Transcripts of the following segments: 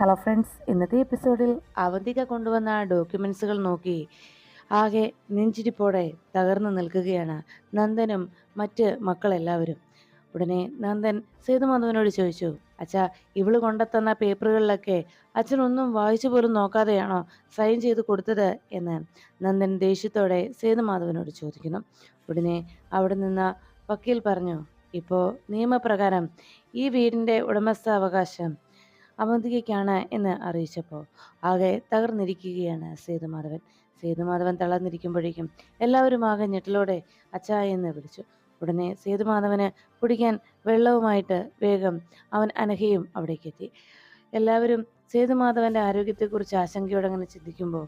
Hello friends ഇന്നത്തെ എപ്പിസോഡിൽ അവന്തിക കൊണ്ടുവന്ന ഡോക്യുമെൻസുകൾ നോക്കി ആകെ നെഞ്ചിരിപ്പോടെ തകർന്നു നിൽക്കുകയാണ് നന്ദനും മറ്റ് മക്കളെല്ലാവരും. ഉടനെ നന്ദൻ സേതുമാധവനോട് ചോദിച്ചു അച്ഛാ ഇവൾ കൊണ്ടെത്തുന്ന പേപ്പറുകളിലൊക്കെ അച്ഛനൊന്നും വായിച്ചു പോലും നോക്കാതെയാണോ സൈൻ ചെയ്ത് കൊടുത്തത്? എന്ന് നന്ദൻ ദേഷ്യത്തോടെ സേതുമാധവനോട് ചോദിക്കുന്നു. ഉടനെ അവിടെ നിന്ന് വക്കീൽ പറഞ്ഞു ഇപ്പോൾ നിയമപ്രകാരം ഈ വീടിന്റെ ഉടമസ്ഥാവകാശം അവന്തികയ്ക്കാണ് എന്ന് അറിയിച്ചപ്പോൾ ആകെ തകർന്നിരിക്കുകയാണ് സേതുമാധവൻ. സേതുമാധവൻ തളർന്നിരിക്കുമ്പോഴേക്കും എല്ലാവരും ആകെ ഞെട്ടലോടെ അച്ഛാ എന്ന് വിളിച്ചു. ഉടനെ സേതുമാധവന് കുടിക്കാൻ വെള്ളവുമായിട്ട് വേഗം അവൻ അനഘയും അവിടേക്ക് എത്തി. എല്ലാവരും സേതുമാധവന്റെ ആരോഗ്യത്തെക്കുറിച്ച് ആശങ്കയോടെ അങ്ങനെ ചിന്തിക്കുമ്പോൾ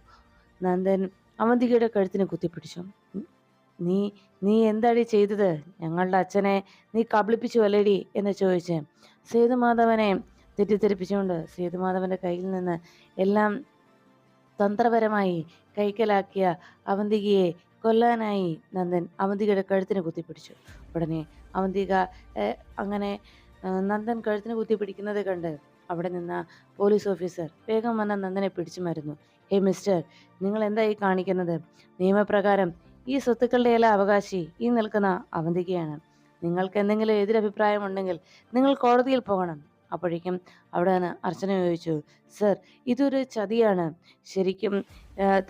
നന്ദൻ അവന്തികയുടെ കഴുത്തിന് കുത്തിപ്പിടിച്ചു. നീ നീ എന്താടി ചെയ്തത്? ഞങ്ങളുടെ അച്ഛനെ നീ കബളിപ്പിച്ചു അല്ലേടി? എന്ന് ചോദിച്ച് സേതുമാധവനെ തെറ്റിദ്ധരിപ്പിച്ചുകൊണ്ട് സേതുമാധവന്റെ കയ്യിൽ നിന്ന് എല്ലാം തന്ത്രപരമായി കൈക്കലാക്കിയ അവന്തികയെ കൊല്ലാനായി നന്ദൻ അവന്തികയുടെ കഴുത്തിന് കുത്തിപ്പിടിച്ചു. ഉടനെ അവന്തിക അങ്ങനെ നന്ദൻ കഴുത്തിന് കുത്തിപ്പിടിക്കുന്നത് കണ്ട് അവിടെ നിന്ന പോലീസ് ഓഫീസർ വേഗം വന്ന നന്ദനെ പിടിച്ചു മരുന്നു. ഹേ മിസ്റ്റർ നിങ്ങൾ എന്തായി കാണിക്കുന്നത്? നിയമപ്രകാരം ഈ സ്വത്തുക്കളുടെ എല്ലാ അവകാശി ഈ നിൽക്കുന്ന അവന്തികയാണ്. നിങ്ങൾക്ക് എന്തെങ്കിലും എതിരഭിപ്രായം ഉണ്ടെങ്കിൽ നിങ്ങൾ കോടതിയിൽ പോകണം. അപ്പോഴേക്കും അവിടെ അർച്ചന ചോദിച്ചു സർ ഇതൊരു ചതിയാണ്. ശരിക്കും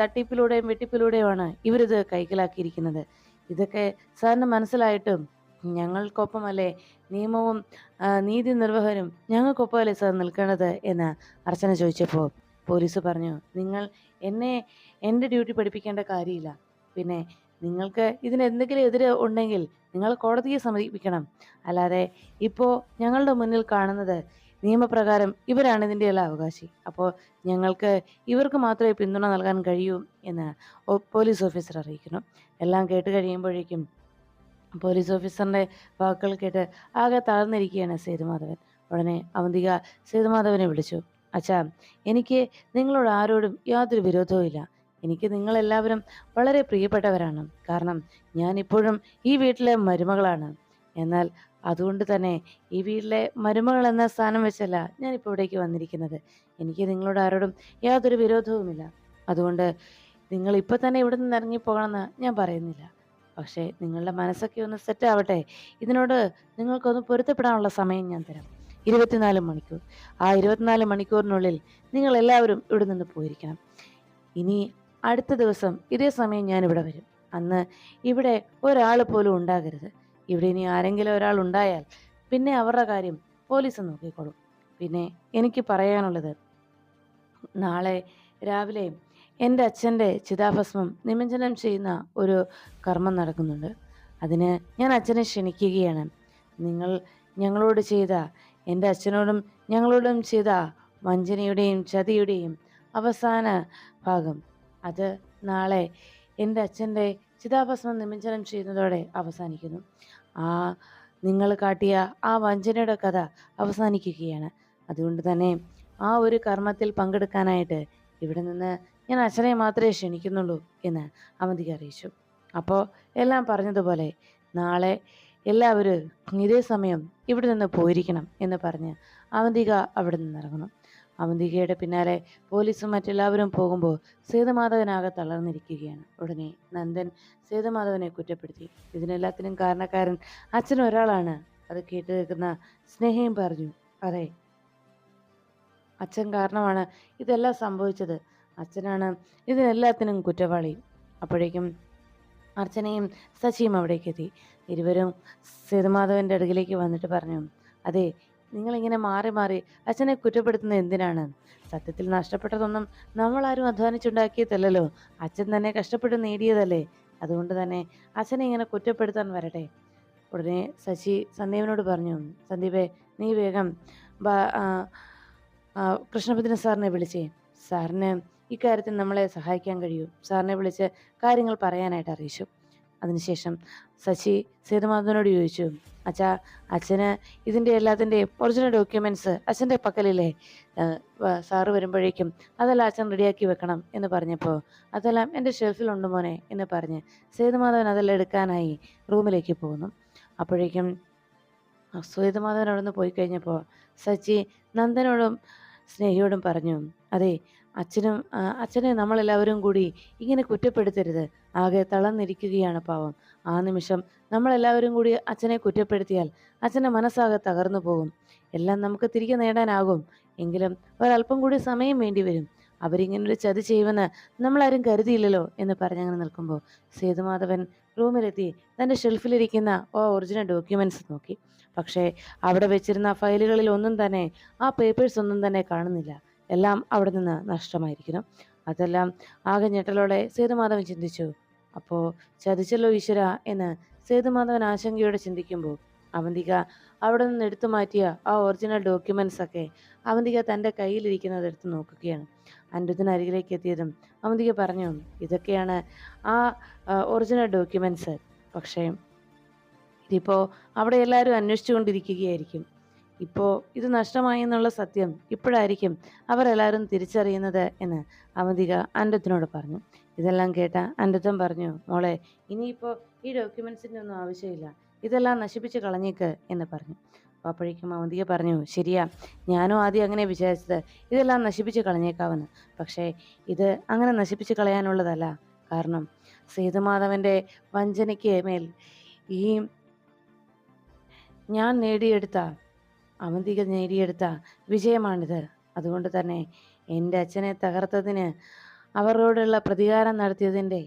തട്ടിപ്പിലൂടെയും വെട്ടിപ്പിലൂടെയുമാണ് ഇവരിത് കൈക്കലാക്കിയിരിക്കുന്നത്. ഇതൊക്കെ സാറിന് മനസ്സിലായിട്ടും ഞങ്ങൾക്കൊപ്പമല്ലേ നിയമവും നീതി നിർവഹനും ഞങ്ങൾക്കൊപ്പമല്ലേ സാർ നിൽക്കേണ്ടത്? എന്ന് അർച്ചന ചോദിച്ചപ്പോൾ പോലീസ് പറഞ്ഞു നിങ്ങൾ എന്നെ എന്റെ ഡ്യൂട്ടി പഠിപ്പിക്കേണ്ട കാര്യമില്ല. പിന്നെ നിങ്ങൾക്ക് ഇതിന് എന്തെങ്കിലും എതിര് ഉണ്ടെങ്കിൽ നിങ്ങൾ കോടതിയെ സമീപിക്കണം. അല്ലാതെ ഇപ്പോൾ ഞങ്ങളുടെ മുന്നിൽ കാണുന്നത് നിയമപ്രകാരം ഇവരാണ് ഇതിന്റെ എല്ലാ അവകാശി. അപ്പോൾ ഞങ്ങൾക്ക് ഇവർക്ക് മാത്രമേ പിന്തുണ നൽകാൻ കഴിയൂ എന്ന് പോലീസ് ഓഫീസർ അറിയിക്കുന്നു. എല്ലാം കേട്ട് കഴിയുമ്പോഴേക്കും പോലീസ് ഓഫീസറിന്റെ വാക്കുകൾ കേട്ട് ആകെ താഴ്ന്നിരിക്കുകയാണ് സേതുമാധവൻ. ഉടനെ അവന്തിക സേതുമാധവനെ വിളിച്ചു. അച്ഛാ എനിക്ക് നിങ്ങളോട് ആരോടും യാതൊരു വിരോധവും ഇല്ല എനിക്ക് നിങ്ങളെല്ലാവരും വളരെ പ്രിയപ്പെട്ടവരാണ്. കാരണം ഞാൻ ഇപ്പോഴും ഈ വീട്ടിലെ മരുമകളാണ്. എന്നാൽ അതുകൊണ്ട് തന്നെ ഈ വീട്ടിലെ മരുമകൾ എന്ന സ്ഥാനം വെച്ചല്ല ഞാൻ ഇപ്പോൾ ഇവിടേക്ക് വന്നിരിക്കുന്നത്. എനിക്ക് നിങ്ങളോട് ആരോടും യാതൊരു വിരോധവുമില്ല. അതുകൊണ്ട് നിങ്ങൾ ഇപ്പോൾ തന്നെ ഇവിടെ നിന്ന് ഇറങ്ങിപ്പോകണമെന്ന് ഞാൻ പറയുന്നില്ല. പക്ഷേ നിങ്ങളുടെ മനസ്സൊക്കെ ഒന്ന് സെറ്റ് ആവട്ടെ. ഇതിനോട് നിങ്ങൾക്കൊന്ന് പൊരുത്തപ്പെടാനുള്ള സമയം ഞാൻ തരാം. ഇരുപത്തിനാല് മണിക്കൂർ. ആ ഇരുപത്തിനാല് മണിക്കൂറിനുള്ളിൽ നിങ്ങൾ എല്ലാവരും ഇവിടെ നിന്ന് പോയിരിക്കണം. ഇനി അടുത്ത ദിവസം ഇതേ സമയം ഞാൻ ഇവിടെ വരും. അന്ന് ഇവിടെ ഒരാൾ പോലും ഉണ്ടാകരുത്. ഇവിടെ ഇനി ആരെങ്കിലും ഒരാൾ ഉണ്ടായാൽ പിന്നെ അവരുടെ കാര്യം പോലീസ് നോക്കിക്കോളും. പിന്നെ എനിക്ക് പറയാനുള്ളത് നാളെ രാവിലെ എന്റെ അച്ഛന്റെ ചിതാഭസ്മം നിമഞ്ജനം ചെയ്യുന്ന ഒരു കർമ്മം നടക്കുന്നുണ്ട്. അതിന് ഞാൻ അച്ഛനെ ക്ഷണിക്കുകയാണ്. നിങ്ങൾ ഞങ്ങളോട് ചെയ്ത എന്റെ അച്ഛനോടും ഞങ്ങളോടും ചെയ്ത വഞ്ചനയുടെയും ചതിയുടെയും അവസാന ഭാഗം അത് നാളെ എന്റെ അച്ഛന്റെ ചിതാഭസ്മം നിമഞ്ജനം ചെയ്യുന്നതോടെ അവസാനിക്കുന്നു. ആ നിങ്ങൾ കാട്ടിയ ആ വഞ്ചനയുടെ കഥ അവസാനിക്കുകയാണ്. അതുകൊണ്ട് തന്നെ ആ ഒരു കർമ്മത്തിൽ പങ്കെടുക്കാനായിട്ട് ഇവിടെ നിന്ന് ഞാൻ അച്ഛനെ മാത്രമേ ക്ഷണിക്കുന്നുള്ളൂ എന്ന് അവന്തിക അറിയിച്ചു. അപ്പോൾ എല്ലാം പറഞ്ഞതുപോലെ നാളെ എല്ലാവരും ഇതേ സമയം ഇവിടെ നിന്ന് പോയിരിക്കണം എന്ന് പറഞ്ഞ് അവന്തിക അവിടെ നിന്ന് ഇറങ്ങുന്നു. അവന്തികയുടെ പിന്നാലെ പോലീസും മറ്റെല്ലാവരും പോകുമ്പോൾ സേതുമാധവനാകെ തളർന്നിരിക്കുകയാണ്. ഉടനെ നന്ദൻ സേതുമാധവനെ കുറ്റപ്പെടുത്തി. ഇതിനെല്ലാത്തിനും കാരണക്കാരൻ അച്ഛൻ ഒരാളാണ്. അത് കേട്ട് നിൽക്കുന്ന സ്നേഹയും പറഞ്ഞു അതെ അച്ഛൻ കാരണമാണ് ഇതെല്ലാം സംഭവിച്ചത്. അച്ഛനാണ് ഇതിനെല്ലാത്തിനും കുറ്റവാളി. അപ്പോഴേക്കും അർച്ചനയും സച്ചിയും അവിടേക്ക് എത്തി ഇരുവരും സേതുമാധവന്റെ അടുക്കിലേക്ക് വന്നിട്ട് പറഞ്ഞു അതെ നിങ്ങളിങ്ങനെ മാറി മാറി അച്ഛനെ കുറ്റപ്പെടുത്തുന്നത് എന്തിനാണ്? സത്യത്തിൽ നഷ്ടപ്പെട്ടതൊന്നും നമ്മൾ ആരും അധ്വാനിച്ചുണ്ടാക്കിയതല്ലോ അച്ഛൻ തന്നെ കഷ്ടപ്പെട്ട് നേടിയതല്ലേ? അതുകൊണ്ട് തന്നെ അച്ഛനെ ഇങ്ങനെ കുറ്റപ്പെടുത്താൻ വരട്ടെ. ഉടനെ ശശി സന്ദീപിനോട് പറഞ്ഞു സന്ദീപേ നീ വേഗം കൃഷ്ണപതിന സാറിനെ വിളിച്ചേ. സാറിന് ഇക്കാര്യത്തിൽ നമ്മളെ സഹായിക്കാൻ കഴിയൂ. സാറിനെ വിളിച്ച് കാര്യങ്ങൾ പറയാനായിട്ട് അറിയിച്ചു. അതിനുശേഷം ശശി സേതുമാധവനോട് ചോദിച്ചു അച്ഛാ അച്ഛന് ഇതിന്റെ എല്ലാത്തിന്റെയും ഒറിജിനൽ ഡോക്യുമെന്റ്സ് അച്ഛന്റെ പക്കലില്ലേ? സാറ് വരുമ്പോഴേക്കും അതെല്ലാം അച്ഛൻ റെഡിയാക്കി വെക്കണം എന്ന് പറഞ്ഞപ്പോൾ അതെല്ലാം എന്റെ ഷെൽഫിലുണ്ട് മോനെ എന്ന് പറഞ്ഞ് സേതുമാധവൻ അതെല്ലാം എടുക്കാനായി റൂമിലേക്ക് പോകുന്നു. അപ്പോഴേക്കും സേതുമാധവൻ അവിടെ നിന്ന് പോയി കഴിഞ്ഞപ്പോൾ സച്ചി നന്ദനോടും സ്നേഹിയോടും പറഞ്ഞു അതെ അച്ഛനും അച്ഛനെ നമ്മളെല്ലാവരും കൂടി ഇങ്ങനെ കുറ്റപ്പെടുത്തരുത്. ആകെ തളർന്നിരിക്കുകയാണ് പാവം. ആ നിമിഷം നമ്മളെല്ലാവരും കൂടി അച്ഛനെ കുറ്റപ്പെടുത്തിയാൽ അച്ഛന്റെ മനസ്സാകെ തകർന്നു പോകും. എല്ലാം നമുക്ക് തിരികെ നേടാനാകും. എങ്കിലും ഒരല്പം കൂടി സമയം വേണ്ടി വരും. അവരിങ്ങനൊരു ചതി ചെയ്യുമെന്ന് നമ്മളാരും കരുതിയില്ലല്ലോ എന്ന് പറഞ്ഞങ്ങനെ നിൽക്കുമ്പോൾ സേതുമാധവൻ റൂമിലെത്തി തന്റെ ഷെൽഫിലിരിക്കുന്ന ആ ഒറിജിനൽ ഡോക്യുമെന്റ്സ് നോക്കി. പക്ഷേ അവിടെ വെച്ചിരുന്ന ഫയലുകളിൽ ഒന്നും തന്നെ ആ പേപ്പേഴ്സ് ഒന്നും തന്നെ കാണുന്നില്ല. എല്ലാം അവിടെ നിന്ന് നഷ്ടമായിരിക്കുന്നു. അതെല്ലാം ആകെ ഞെട്ടലോടെ സേതുമാധവൻ ചിന്തിച്ചു. അപ്പോ ചതിച്ചല്ലോ ഈശ്വര എന്ന് സേതുമാധവൻ ആശങ്കയോടെ ചിന്തിക്കുമ്പോൾ അവന്തിക അവിടെ നിന്ന് എടുത്തു മാറ്റിയ ആ ഒറിജിനൽ ഡോക്യുമെന്റ്സ് ഒക്കെ അവന്തിക തന്റെ കയ്യിലിരിക്കുന്നത് എടുത്ത് നോക്കുകയാണ്. അനിരുദ്ധിന് അരികിലേക്ക് എത്തിയതും അവന്തിക പറഞ്ഞു ഇതൊക്കെയാണ് ആ ഒറിജിനൽ ഡോക്യുമെന്റ്സ് പക്ഷേ ഇതിപ്പോൾ അവിടെ എല്ലാവരും അന്വേഷിച്ചു കൊണ്ടിരിക്കുകയായിരിക്കും ഇപ്പോൾ ഇത് നഷ്ടമായി എന്നുള്ള സത്യം ഇപ്പോഴായിരിക്കും അവരെല്ലാവരും തിരിച്ചറിയുന്നത് എന്ന് അവന്തിക അൻഡത്തിനോട് പറഞ്ഞു. ഇതെല്ലാം കേട്ട അനിരുദ്ധൻ പറഞ്ഞു മോളെ ഇനിയിപ്പോൾ ഈ ഡോക്യുമെന്റ്സിന്റെ ഒന്നും ആവശ്യമില്ല. ഇതെല്ലാം നശിപ്പിച്ച് കളഞ്ഞേക്ക് എന്ന് പറഞ്ഞു. അപ്പോഴേക്കും അവന്തിക പറഞ്ഞു ശരിയാ ഞാനും ആദ്യം അങ്ങനെ വിചാരിച്ചത്. ഇതെല്ലാം നശിപ്പിച്ച് കളഞ്ഞേക്കാവുന്നു. പക്ഷേ ഇത് അങ്ങനെ നശിപ്പിച്ച് കളയാനുള്ളതല്ല. കാരണം സേതുമാധവന്റെ വഞ്ചനയ്ക്ക് മേൽ ഈ ഞാൻ നേടിയെടുത്ത അവന്തിക നേടിയെടുത്ത വിജയമാണിത്. അതുകൊണ്ട് തന്നെ എന്റെ അച്ഛനെ തകർത്തതിന് അവരോടുള്ള പ്രതികാരം നടത്തിയതിന്റെ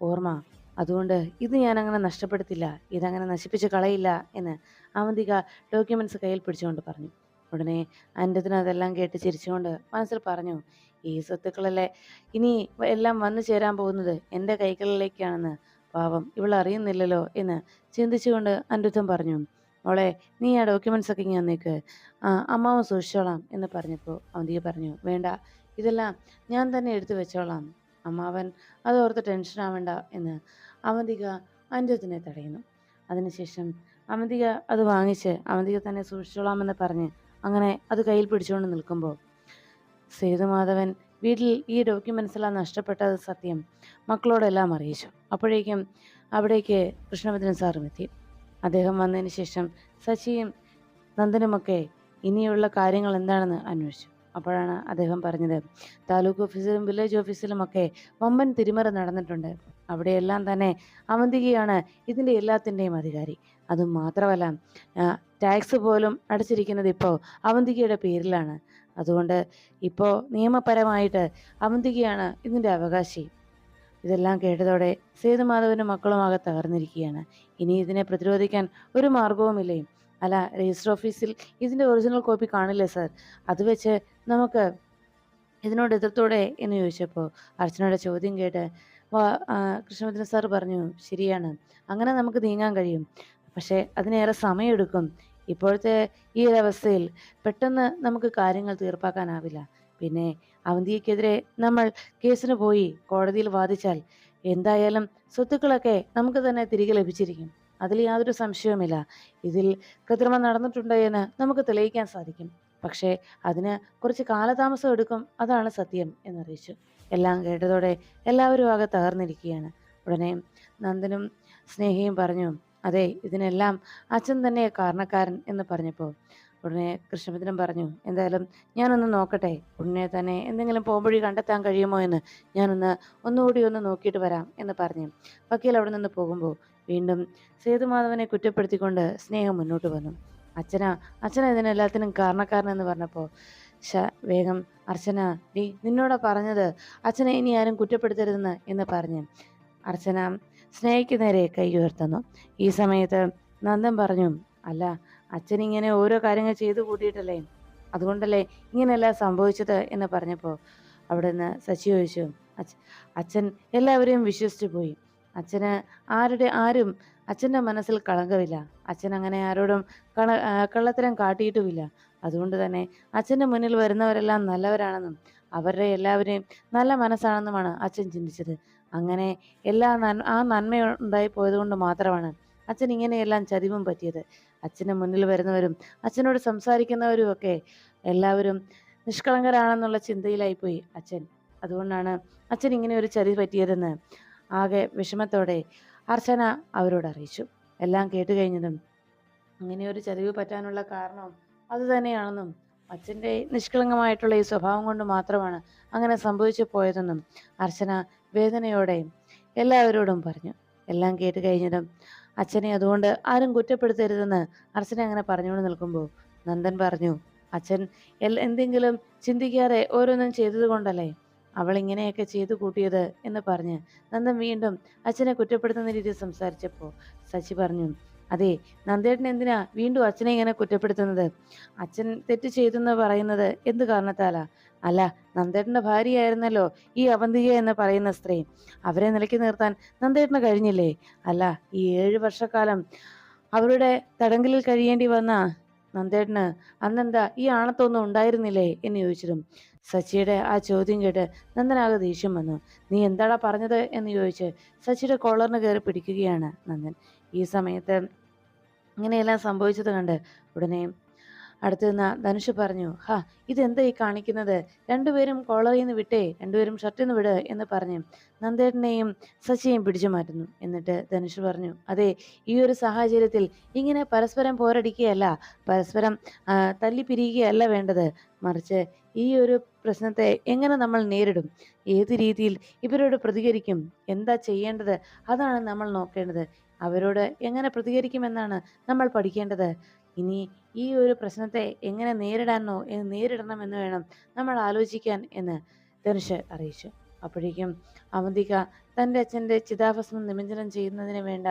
ഓർമ്മ അതുകൊണ്ട് ഇത് ഞാൻ അങ്ങനെ നഷ്ടപ്പെടുത്തില്ല ഇതങ്ങനെ നശിപ്പിച്ച് കളയില്ല എന്ന് അവന്തിക ഡോക്യുമെന്റ്സ് കയ്യിൽ പിടിച്ചുകൊണ്ട് പറഞ്ഞു. ഉടനെ അന്റത്തിന് അതെല്ലാം കേട്ട് ചിരിച്ചുകൊണ്ട് മനസ്സിൽ പറഞ്ഞു ഈ സ്വത്തുക്കളല്ലേ ഇനി എല്ലാം വന്നു ചേരാൻ പോകുന്നത് എന്റെ കൈകളിലേക്കാണെന്ന്. പാവം ഇവൾ അറിയുന്നില്ലല്ലോ എന്ന് ചിന്തിച്ചുകൊണ്ട് അനിരുദ്ധൻ പറഞ്ഞു. മോളെ നീ ആ ഡോക്യുമെന്റ്സ് ഒക്കെ ഇങ്ങനെ വന്നേക്ക്. ആ അമ്മാവൻ സൂക്ഷിച്ചോളാം എന്ന് പറഞ്ഞപ്പോൾ അവന്തിക പറഞ്ഞു വേണ്ട ഇതെല്ലാം ഞാൻ തന്നെ എടുത്തു വെച്ചോളാം. അമ്മാവൻ അതോർത്ത് ടെൻഷൻ ആവണ്ട എന്ന് അവന്തിക അഞ്ചത്തിനെ തടയുന്നു. അതിനുശേഷം അവന്തിക അത് വാങ്ങിച്ച് അവന്തിക തന്നെ സൂക്ഷിച്ചോളാമെന്ന് പറഞ്ഞ് അങ്ങനെ അത് കയ്യിൽ പിടിച്ചുകൊണ്ട് നിൽക്കുമ്പോൾ സേതുമാധവൻ വീട്ടിൽ ഈ ഡോക്യുമെന്റ്സ് എല്ലാം നഷ്ടപ്പെട്ടത് സത്യം മക്കളോടെല്ലാം അറിയിച്ചു. അപ്പോഴേക്കും അവിടേക്ക് കൃഷ്ണഭദ്രൻ സാറും എത്തി. അദ്ദേഹം വന്നതിന് ശേഷം ശശിയും നന്ദനുമൊക്കെ ഇനിയുള്ള കാര്യങ്ങൾ എന്താണെന്ന് അന്വേഷിച്ചു. അപ്പോഴാണ് അദ്ദേഹം പറഞ്ഞത് താലൂക്ക് ഓഫീസിലും വില്ലേജ് ഓഫീസിലുമൊക്കെ വമ്പൻ തിരിമറി നടന്നിട്ടുണ്ട്. അവിടെയെല്ലാം തന്നെ അവന്തികയാണ് ഇതിന്റെ എല്ലാത്തിന്റെയും അധികാരി. അതും മാത്രമല്ല ടാക്സ് പോലും അടച്ചിരിക്കുന്നത് ഇപ്പോൾ അവന്തികയുടെ പേരിലാണ്. അതുകൊണ്ട് ഇപ്പോൾ നിയമപരമായിട്ട് അവന്തികയാണ് ഇതിന്റെ അവകാശി. ഇതെല്ലാം കേട്ടതോടെ സേതുമാധവനും മക്കളുമാകെ തകർന്നിരിക്കുകയാണ്. ഇനി ഇതിനെ പ്രതിരോധിക്കാൻ ഒരു മാർഗവുമില്ലേ അല്ല രജിസ്റ്റർ ഓഫീസിൽ ഇതിന്റെ ഒറിജിനൽ കോപ്പി കാണില്ലേ സാർ? അത് വെച്ച് നമുക്ക് ഇതിനോട് എതിർത്തോടെ എന്ന് ചോദിച്ചപ്പോൾ അർച്ചനയുടെ ചോദ്യം കേട്ട് ആ, സാർ പറഞ്ഞു ശരിയാണ്. അങ്ങനെ നമുക്ക് നീങ്ങാൻ കഴിയും. പക്ഷേ അതിനേറെ സമയമെടുക്കും. ഇപ്പോഴത്തെ ഈ ഒരവസ്ഥയിൽ പെട്ടെന്ന് നമുക്ക് കാര്യങ്ങൾ തീർപ്പാക്കാനാവില്ല. പിന്നെ അവന്തിക്കെതിരെ നമ്മൾ കേസിന് പോയി കോടതിയിൽ വാദിച്ചാൽ എന്തായാലും സ്വത്തുക്കളൊക്കെ നമുക്ക് തന്നെ തിരികെ ലഭിച്ചിരിക്കും. അതിൽ യാതൊരു സംശയവുമില്ല. ഇതിൽ കൃത്രിമം നടന്നിട്ടുണ്ട് എന്ന് നമുക്ക് തെളിയിക്കാൻ സാധിക്കും. പക്ഷേ അതിന് കുറച്ച് കാലതാമസം എടുക്കും അതാണ് സത്യം എന്നറിയിച്ചു. എല്ലാം കേട്ടതോടെ എല്ലാവരും ആകെ തകർന്നിരിക്കുകയാണ്. ഉടനെ നന്ദനും സ്നേഹയും പറഞ്ഞു അതെ ഇതിനെല്ലാം അച്ഛൻ തന്നെ കാരണക്കാരൻ എന്ന് പറഞ്ഞപ്പോൾ ഉടനെ കൃഷ്ണഭദ്രൻ പറഞ്ഞു എന്തായാലും ഞാനൊന്ന് നോക്കട്ടെ. ഉടനെ തന്നെ എന്തെങ്കിലും പോംവഴി കണ്ടെത്താൻ കഴിയുമോ എന്ന് ഞാനൊന്ന് ഒന്നുകൂടി ഒന്ന് നോക്കിയിട്ട് വരാം എന്ന് പറഞ്ഞു. വക്കീൽ അവിടെ നിന്ന് പോകുമ്പോൾ വീണ്ടും സേതുമാധവനെ കുറ്റപ്പെടുത്തിക്കൊണ്ട് സ്നേഹം മുന്നോട്ട് വന്നു. അച്ഛന അച്ഛന ഇതിനെല്ലാത്തിനും കാരണക്കാരനെന്ന് പറഞ്ഞപ്പോൾ ശ വേഗം അർച്ചന നീ നിന്നോടാ പറഞ്ഞത്. അച്ഛനെ ഇനി ആരും കുറ്റപ്പെടുത്തരുതെന്ന് എന്ന് പറഞ്ഞു. അർച്ചന സ്നേഹിക്ക് നേരെ കൈ ഉയർത്തുന്നു ഈ സമയത്ത് നന്ദൻ പറഞ്ഞു അല്ല അച്ഛൻ ഇങ്ങനെ ഓരോ കാര്യങ്ങൾ ചെയ്തു കൂട്ടിയിട്ടല്ലേ? അതുകൊണ്ടല്ലേ ഇങ്ങനെയല്ല സംഭവിച്ചത് എന്ന് പറഞ്ഞപ്പോൾ അവിടെ നിന്ന് ശശി ചോദിച്ചു അച്ഛൻ എല്ലാവരെയും വിശ്വസിച്ചു പോയി. അച്ഛന് ആരുടെ ആരും അച്ഛന്റെ മനസ്സിൽ കളങ്കമില്ല അച്ഛൻ അങ്ങനെ ആരോടും കള കള്ളത്തരം കാട്ടിയിട്ടുമില്ല. അതുകൊണ്ട് തന്നെ അച്ഛന്റെ മുന്നിൽ വരുന്നവരെല്ലാം നല്ലവരാണെന്നും അവരുടെ എല്ലാവരെയും നല്ല മനസ്സാണെന്നുമാണ് അച്ഛൻ ചിന്തിച്ചത്. അങ്ങനെ എല്ലാ നന്മ ആ നന്മ ഉണ്ടായി പോയതുകൊണ്ട് മാത്രമാണ് അച്ഛൻ ഇങ്ങനെയെല്ലാം ചതിവും പറ്റിയത്. അച്ഛന് മുന്നിൽ വരുന്നവരും അച്ഛനോട് സംസാരിക്കുന്നവരും ഒക്കെ എല്ലാവരും നിഷ്കളങ്കരാണെന്നുള്ള ചിന്തയിലായിപ്പോയി അച്ഛൻ. അതുകൊണ്ടാണ് അച്ഛൻ ഇങ്ങനെ ഒരു ചതി പറ്റിയതെന്ന് ആകെ വിഷമത്തോടെ അർച്ചന അവരോട് അറിയിച്ചു. എല്ലാം കേട്ട് കഴിഞ്ഞതും ഇങ്ങനെ ഒരു ചതിവ് പറ്റാനുള്ള കാരണം അത് തന്നെയാണെന്നും അച്ഛന്റെ നിഷ്കളങ്കമായിട്ടുള്ള ഈ സ്വഭാവം കൊണ്ട് മാത്രമാണ് അങ്ങനെ സംഭവിച്ചു പോയതെന്നും അർച്ചന വേദനയോടെ എല്ലാവരോടും പറഞ്ഞു. എല്ലാം കേട്ട് കഴിഞ്ഞതും അച്ഛനെ അതുകൊണ്ട് ആരും കുറ്റപ്പെടുത്തരുതെന്ന് അർച്ചന അങ്ങനെ പറഞ്ഞുകൊണ്ട് നിൽക്കുമ്പോൾ നന്ദൻ പറഞ്ഞു അച്ഛൻ എന്തെങ്കിലും ചിന്തിക്കാതെ ഓരോന്നും ചെയ്തതുകൊണ്ടല്ലേ അവൾ ഇങ്ങനെയൊക്കെ ചെയ്തു കൂട്ടിയത്? എന്ന് പറഞ്ഞ് നന്ദൻ വീണ്ടും അച്ഛനെ കുറ്റപ്പെടുത്തുന്ന രീതിയിൽ സംസാരിച്ചപ്പോൾ സച്ചി പറഞ്ഞു അതെ നന്ദേട്ടൻ എന്തിനാ വീണ്ടും അച്ഛനെ ഇങ്ങനെ കുറ്റപ്പെടുത്തുന്നത്? അച്ഛൻ തെറ്റ് ചെയ്തെന്ന് പറയുന്നത് എന്ത് കാരണത്താലാ? അല്ല നന്ദേട്ടന്റെ ഭാര്യയായിരുന്നല്ലോ ഈ അവന്തിക എന്ന് പറയുന്ന സ്ത്രീ. അവരെ നിലയ്ക്ക് നിർത്താൻ നന്ദേട്ടന് കഴിഞ്ഞില്ലേ? അല്ല ഈ ഏഴ് വർഷക്കാലം അവരുടെ തടങ്കലിൽ കഴിയേണ്ടി വന്ന നന്ദേട്ടന് അന്നെന്താ ഈ ആണത്തൊന്നും ഉണ്ടായിരുന്നില്ലേ എന്ന് ചോദിച്ചതും സച്ചിയുടെ ആ ചോദ്യം കേട്ട് നന്ദനാകെ ദേഷ്യം വന്നു. നീ എന്താടാ പറഞ്ഞത്? എന്ന് ചോദിച്ച് സച്ചിയുടെ കോളറിന് കയറി പിടിക്കുകയാണ് നന്ദൻ. ഈ സമയത്ത് ഇങ്ങനെയെല്ലാം സംഭവിച്ചത് കണ്ട് ഉടനെ അടുത്ത് നിന്ന ധനുഷ് പറഞ്ഞു ഹാ ഇതെന്താ ഈ കാണിക്കുന്നത്? രണ്ടുപേരും കോളറിൽ നിന്ന് വിട്ടേ രണ്ടുപേരും ഷർട്ടിൽ നിന്ന് വിട് എന്ന് പറഞ്ഞു നന്ദേട്ടനെയും സച്ചിയെയും പിടിച്ചു മാറ്റുന്നു. എന്നിട്ട് ധനുഷ് പറഞ്ഞു അതെ ഈ ഒരു സാഹചര്യത്തിൽ ഇങ്ങനെ പരസ്പരം പോരടിക്കുകയല്ല പരസ്പരം തല്ലി തല്ലിപ്പിരിയുകയല്ല വേണ്ടത്. മറിച്ച് ഈ ഒരു പ്രശ്നത്തെ എങ്ങനെ നമ്മൾ നേരിടും? ഏത് രീതിയിൽ ഇവരോട് പ്രതികരിക്കും? എന്താ ചെയ്യേണ്ടത്? അതാണ് നമ്മൾ നോക്കേണ്ടത്. അവരോട് എങ്ങനെ പ്രതികരിക്കുമെന്നാണ് നമ്മൾ പഠിക്കേണ്ടത്. ഇനി ഈ ഒരു പ്രശ്നത്തെ എങ്ങനെ നേരിടാനോ നേരിടണം നേരിടണമെന്ന് വേണം നമ്മൾ ആലോചിക്കാൻ എന്ന് ധനുഷ് അറിയിച്ചു. അപ്പോഴേക്കും അവന്തിക തന്റെ അച്ഛന്റെ ചിതാഭസ്മം നിമഞ്ജനം ചെയ്യുന്നതിന് വേണ്ട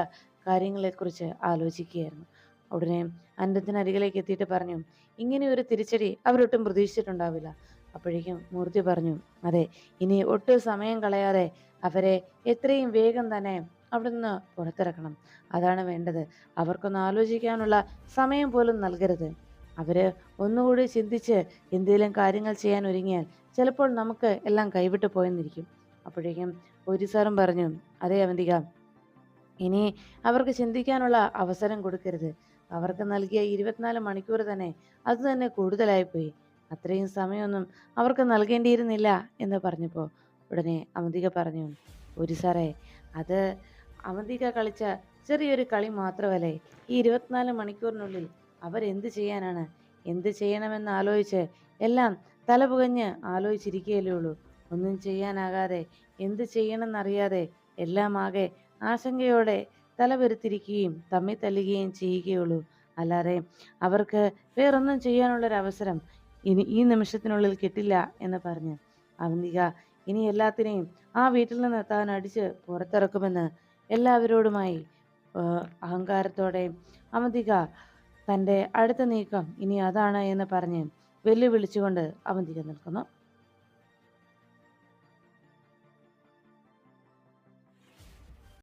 കാര്യങ്ങളെക്കുറിച്ച് ആലോചിക്കുകയായിരുന്നു. ഉടനെ അന്നത്തിനരികിലേക്ക് എത്തിയിട്ട് പറഞ്ഞു ഇങ്ങനെ ഒരു തിരിച്ചടി അവരൊട്ടും പ്രതീക്ഷിച്ചിട്ടുണ്ടാവില്ല. അപ്പോഴേക്കും മൂർത്തി പറഞ്ഞു അതെ ഇനി ഒട്ടും സമയം കളയാതെ അവരെ എത്രയും വേഗം തന്നെ അവിടുന്ന് പുറത്തിറക്കണം. അതാണ് വേണ്ടത്. അവർക്കൊന്ന് ആലോചിക്കാനുള്ള സമയം പോലും നൽകരുത്. അവർ ഒന്നുകൂടി ചിന്തിച്ച് എന്തെങ്കിലും കാര്യങ്ങൾ ചെയ്യാൻ ഒരുങ്ങിയാൽ ചിലപ്പോൾ നമുക്ക് എല്ലാം കൈവിട്ട് പോയെന്നിരിക്കും. അപ്പോഴേക്കും ഒരു സാറും പറഞ്ഞു അതേ അവന്തിക ഇനി അവർക്ക് ചിന്തിക്കാനുള്ള അവസരം കൊടുക്കരുത്. അവർക്ക് നൽകിയ ഇരുപത്തിനാല് മണിക്കൂർ തന്നെ അത് തന്നെ കൂടുതലായിപ്പോയി. അത്രയും സമയമൊന്നും അവർക്ക് നൽകേണ്ടിയിരുന്നില്ല എന്ന് പറഞ്ഞപ്പോൾ ഉടനെ അവന്തിക പറഞ്ഞു ഒരു സാറേ അത് അവന്തിക കളിച്ച ചെറിയൊരു കളി മാത്രമല്ലേ? ഈ ഇരുപത്തിനാല് മണിക്കൂറിനുള്ളിൽ അവരെന്ത് ചെയ്യാനാണ്? എന്ത് ചെയ്യണമെന്ന് ആലോചിച്ച് എല്ലാം തലപുകഞ്ഞ് ആലോചിച്ചിരിക്കുകയല്ലേ ഉള്ളൂ. ഒന്നും ചെയ്യാനാകാതെ എന്ത് ചെയ്യണമെന്നറിയാതെ എല്ലാം ആകെ ആശങ്കയോടെ തലപെരുത്തിരിക്കുകയും തമ്മിൽ തല്ലുകയും ചെയ്യുകയുള്ളൂ അല്ലാതെ അവർക്ക് വേറൊന്നും ചെയ്യാനുള്ളൊരവസരം ഇനി ഈ നിമിഷത്തിനുള്ളിൽ കിട്ടില്ല എന്ന് പറഞ്ഞ് അവന്തിക ഇനി എല്ലാത്തിനെയും ആ വീട്ടിൽ നിന്ന് താൻ അടിച്ച് പുറത്തിറക്കുമെന്ന് എല്ലാവരോടുമായി അഹങ്കാരത്തോടെ അവന്തിക തന്റെ അടുത്ത നീക്കം ഇനി അതാണ് എന്ന് പറഞ്ഞ് വെല്ലുവിളിച്ചുകൊണ്ട് അവന്തിക നിൽക്കുന്നു.